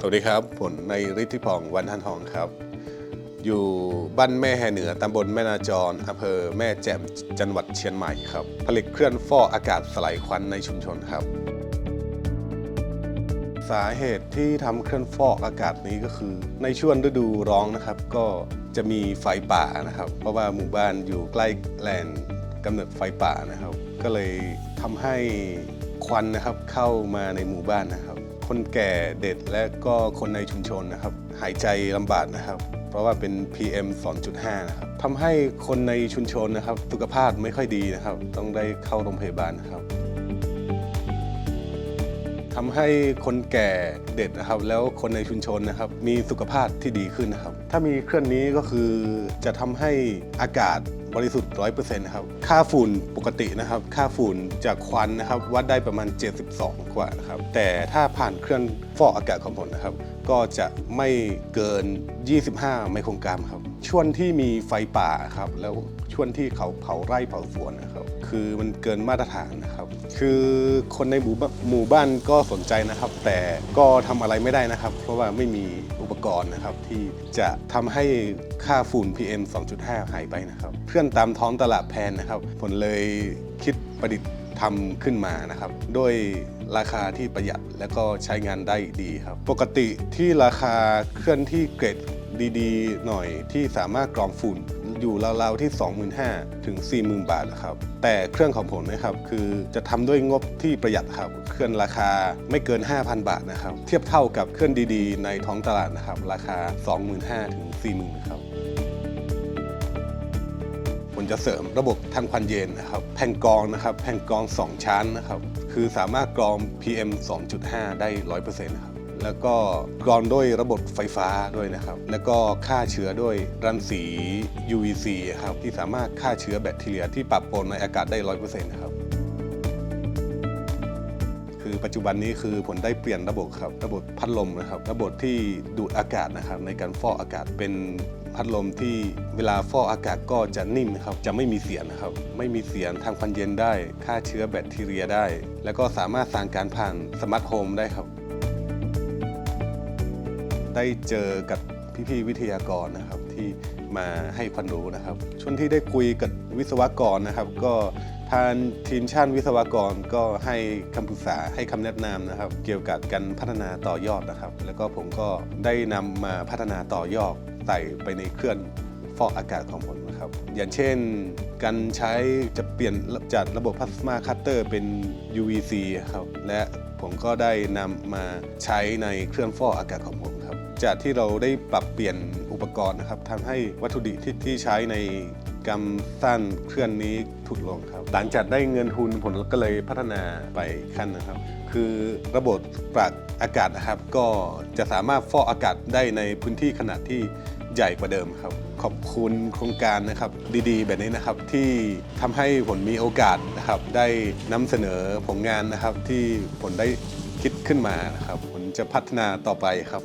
สวัสดีครับผมในายฤทธิพงศ์วันทันทองครับ อยู่บ้านแม่แห่เหนือตำบลแม่นาจรอำเภอแม่แจ่มจังหวัดเชียงใหม่ครับ ผลิตเครื่องฟอกอากาศสลายควันในชุมชนครับ สาเหตุที่ทำเครื่องฟอกอากาศนี้ก็คือ ในช่วงฤดูร้อนนะครับ ก็จะมีไฟป่านะครับ เพราะว่าหมู่บ้านอยู่ใกล้แหล่งกำเนิดไฟป่านะครับ ก็เลยทำให้ควันนะครับเข้ามาในหมู่บ้านนะครับ คนแก่เด็กและก็คนในชุมชนนะครับ หายใจลำบากนะครับ เพราะว่าเป็น PM 2.5 นะครับทำให้คนในชุมชนนะครับ สุขภาพไม่ค่อยดีนะครับ ต้องได้เข้าโรงพยาบาลนะครับทำให้คนแก่เด็กนะครับ แล้วคนในชุมชนนะครับ มีสุขภาพที่ดีขึ้นนะครับ ถ้ามีเครื่องนี้ก็คือจะทำให้อากาศ บริสุทธิ์ร้อยเปอร์เซ็นะครับ ค่าฝุ่นปกตินะครับ ค่าฝุ่นจากควันนะครับ วัดได้ประมาณ 72 กว่านะครับ แต่ถ้าผ่านเครื่องฟอกอากาศของผมนะครับ ก็จะไม่เกิน 25 ไมโครกรัมครับ ช่วงที่มีไฟป่าครับ แล้วช่วงที่เขาเผาไร่เผาสวนนะครับ คือมันเกินมาตรฐานนะครับ คือคนในหมู่บ้านหมู่บ้านก็สนใจนะครับ แต่ก็ทำอะไรไม่ได้นะครับ เพราะว่าไม่มีอุปกรณ์นะครับ ที่จะทำให้ค่าฝุ่น PM 2.5 หายไปนะครับ เพื่อนตามท้องตลาดแพนนะครับผมเลยคิดประดิษฐ์ทำขึ้นมานะครับ ด้วยราคาที่ประหยัดและก็ใช้งานได้ดีครับ ปกติที่ราคาเคลื่อนที่เกรดดีๆ หน่อยที่สามารถกรองฝุ่น อยู่ราวๆที่ 25,000ถึง 40,000 บาทนะครับ แต่เครื่องของผมนะครับคือจะทำด้วยงบที่ประหยัดครับ เครื่องราคาไม่เกิน 5,000 บาทนะครับ เทียบเท่ากับเครื่องดีๆ ในท้องตลาดนะครับ ราคา 25,000ถึง 40,000 ครับผมจะเสริมระบบทางควันเย็นนะครับ แผ่นกรองนะครับ แผ่นกรอง 2 ชั้นนะครับ คือสามารถกรอง PM 2.5 ได้ 100%นะครับ แล้วก็กรองด้วยระบบไฟฟ้าด้วยนะครับ แล้วก็ฆ่าเชื้อด้วยรังสี UVC ครับที่สามารถฆ่าเชื้อแบคทีเรียที่ปรับปนในอากาศได้100%นะครับคือปัจจุบันนี้คือผมได้เปลี่ยนระบบครับ ระบบพัดลมนะครับ ระบบที่ดูดอากาศนะครับ ในการฟอกอากาศเป็นพัดลมที่เวลาฟอกอากาศก็จะนิ่มนะครับ จะไม่มีเสียงนะครับ ไม่มีเสียงทางควันเย็นได้ ฆ่าเชื้อแบคทีเรียได้ แล้วก็สามารถสั่งการผ่านสมาร์ทโฮมได้ครับ ได้เจอกับพี่ๆวิทยากรนะครับที่มาให้ความรู้นะครับ ช่วงที่ได้คุยกับวิศวกรนะครับ ก็ทางทีมช่างวิศวกรก็ให้คำปรึกษาให้คำแนะนำนะครับ เกี่ยวกับการพัฒนาต่อยอดนะครับ แล้วก็ผมก็ได้นำมาพัฒนาต่อยอดใส่ไปในเครื่องฟอกอากาศของผมนะครับ อย่างเช่น การใช้จะเปลี่ยนจากระบบพลาสมาคัตเตอร์เป็น UVC ครับและ ผมก็ได้นำมาใช้ในเครื่องฟอกอากาศของผมครับ จากที่เราได้ปรับเปลี่ยนอุปกรณ์นะครับทำให้วัตถุดิบที่ที่ใช้ในการสร้างเครื่องนี้ถูกลงครับ หลังจากได้เงินทุนผมก็เลยพัฒนาไปขั้นนะครับ คือระบบปรับอากาศนะครับ ก็จะสามารถฟอกอากาศได้ในพื้นที่ขนาดที่ใหญ่กว่าเดิมครับ ขอบคุณโครงการนะครับดีๆ แบบนี้นะครับที่ทำให้ผมมีโอกาสนะครับได้นำเสนอผลงานนะครับที่ผมได้คิดขึ้นมานะครับผมจะพัฒนาต่อไปครับ